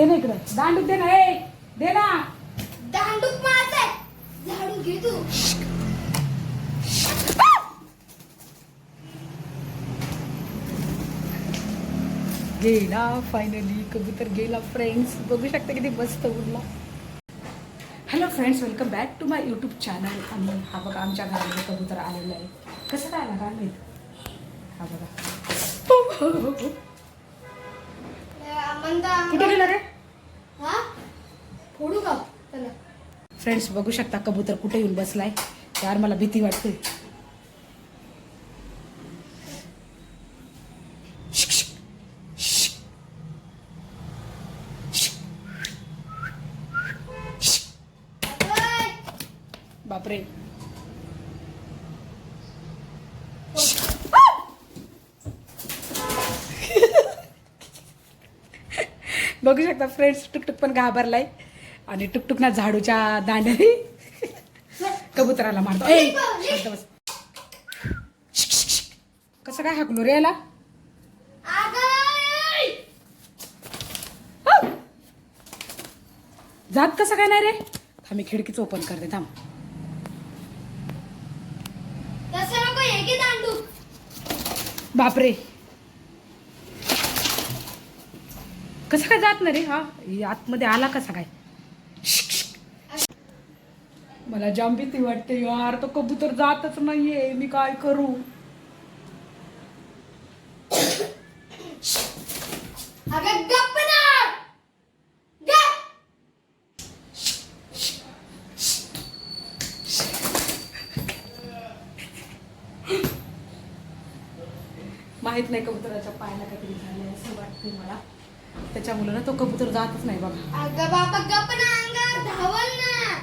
दे ना इकडं. दांडूक दे ना ए दे ना. दांडूक माझा झाडू घे तू. गेला फायनली कबूतर गेला फ्रेंड्स बघू शकता किती मस्त उरला hello friends welcome back to my YouTube channel आणि हा बघा आमच्या घरामध्ये कबूतर आलेला आहे. कसं काय आला काय माहीत? हा बघा. कुठे गेला रे? फोडू का? फ्रेंड्स बघू शकता कबूतर कुठे येऊन बसलाय. यार मला भीती वाटते. बापरे. बघू शकता फ्रेंड्स टुकटुक पण घाबरलाय. आणि टुकटुक ना झाडूच्या दांड्याने कबुतराला मारतो. कसं काय हाकलो रे याला? ओय. जात कसं काय नाही रे? थांब मी खिडकीच ओपन करते थांब. हे बापरे. कसं काय जात नाही रे? हा? आतमध्ये आला कसा काय? मला जाम भीती वाटते यार तो कबूतर जातच नाहीये. मी काय करू? ना! माहीत नाही कबुतराच्या पायाला काहीतरी झालंय असं वाटतंय मला. त्याच्यामुळे ना तो कबूतर जातच नाही बघा. अगं बाबा गप्प ना अंगावर धावल ना.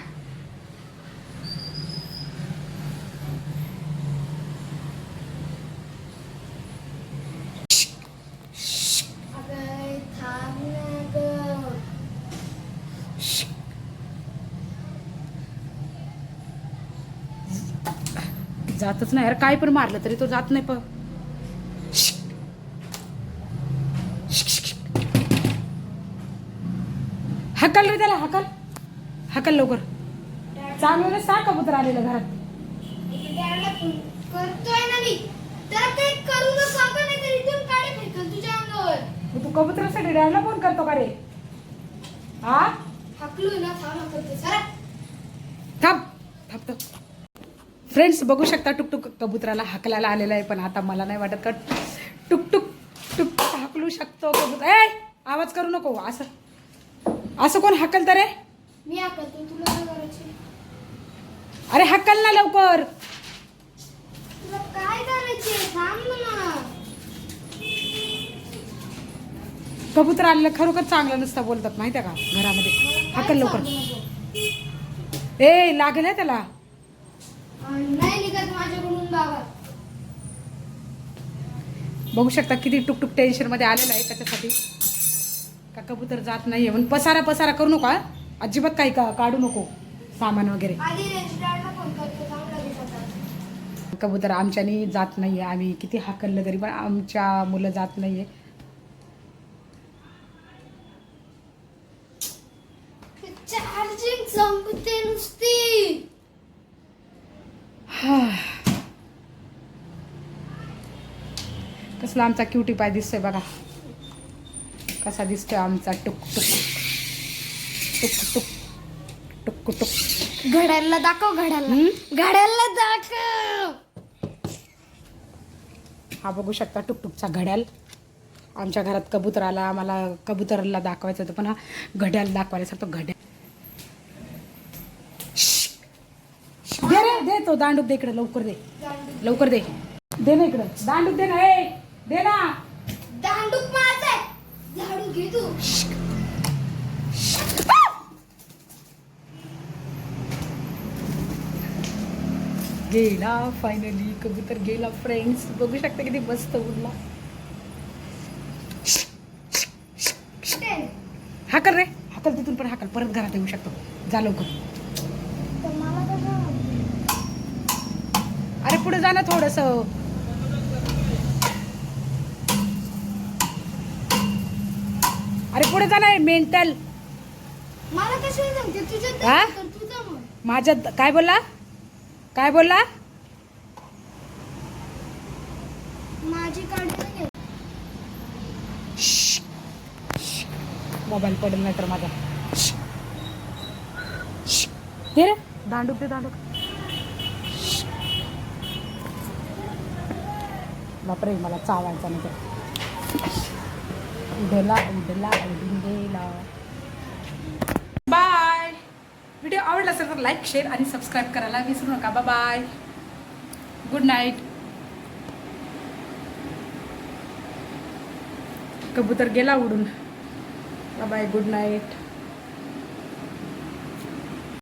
अगं थांब ना गं. जातच नाही. यार काय पण मारलं तरी तो जात नाही पण हकल रे त्याला हकल हकल लवकर. चांगलं सा कबूतर आलेलं घरात. करतोय ना मी करू नको आपण नाही तर इथून काढे फेकल तुझ्या अंगावर मग तू कबुतरासाठी डॅडला फोन करतो का रे? हा हाकलू ना थांब. सरा थांब थांब. थांब फ्रेंड्स बघू शकता टुकटुक कबुतराला हाकलायला आलेला आहे पण आता मला नाही वाटत का टुकटुक टुकटुक हाकलू शकतो कबूतर. ए आवाज करू नको. असं असं कोण हाकलतं रे? मी हाकलतो तुला काय करायचे अरे हाकल ना लवकर. तुला काय करायचे थांब ना कबूतर आलेलं खरोखर चांगलं नसतं बोलतात माहिती आहे का? घरामध्ये. हाकल लवकर. ए लागेल आहे त्याला. नाही निघत माझ्याकडून बाबा. बघू शकता किती टुकटुक टेन्शनमध्ये आलेलं आहे त्याच्यासाठी. का कबूतर जात नाहीये. म्हणून पसारा पसारा करू नका? अजिबात काही का काढू नको. सामान वगैरे. कबूतर आमच्यानी जात नाहीये. आम्ही किती हाकललं तरी पण आमच्या मुलं जात नाहीये. चार्जिंग संपते नुसती. कसला आमचा क्युटी पाय दिसतोय बघा. कसा दिसतोय आमचा टुक टुक टुक टुक टुक टुक घड्याला दाखव. घड्याला? घड्याला दाखव हा बघू शकता टुकटुकचा घड्याल आमच्या घरात कबूतर आला आम्हाला कबूतरला दाखवायचं होतं पण हा घड्याल दाखवायला सांगतो घड्याल दे रे दे तो दांडूक दे इकडे लवकर दे. लवकर दे. दे ना इकडं. दांडूक दे ना ए दे ना. दांडूक माझा झाडू घे तू. गेला फायनली कबूतर गेला फ्रेंड्स बघू शकता किती मस्त उरला कुठे हाकल रे. हाकल तिथून पण हाकल. परत घरात येऊ शकतो. जा लवकर. अरे पुढे जा ना थोडस. अरे पुढे जा नाही मेंटल माझ्या काय बोलला? काय बोलला? माझी. मोबाईल पडेल नाही तर माझा ते रे. दांडूक ते दांडूक. बापरे मला चावायचा नाही तर. उडला उडला उडून गेला बाय. व्हिडिओ आवडला असेल तर लाईक शेअर आणि सबस्क्राईब करायला विसरू नका. बा बाय गुड नाईट कबूतर गेला उडून. Bye good night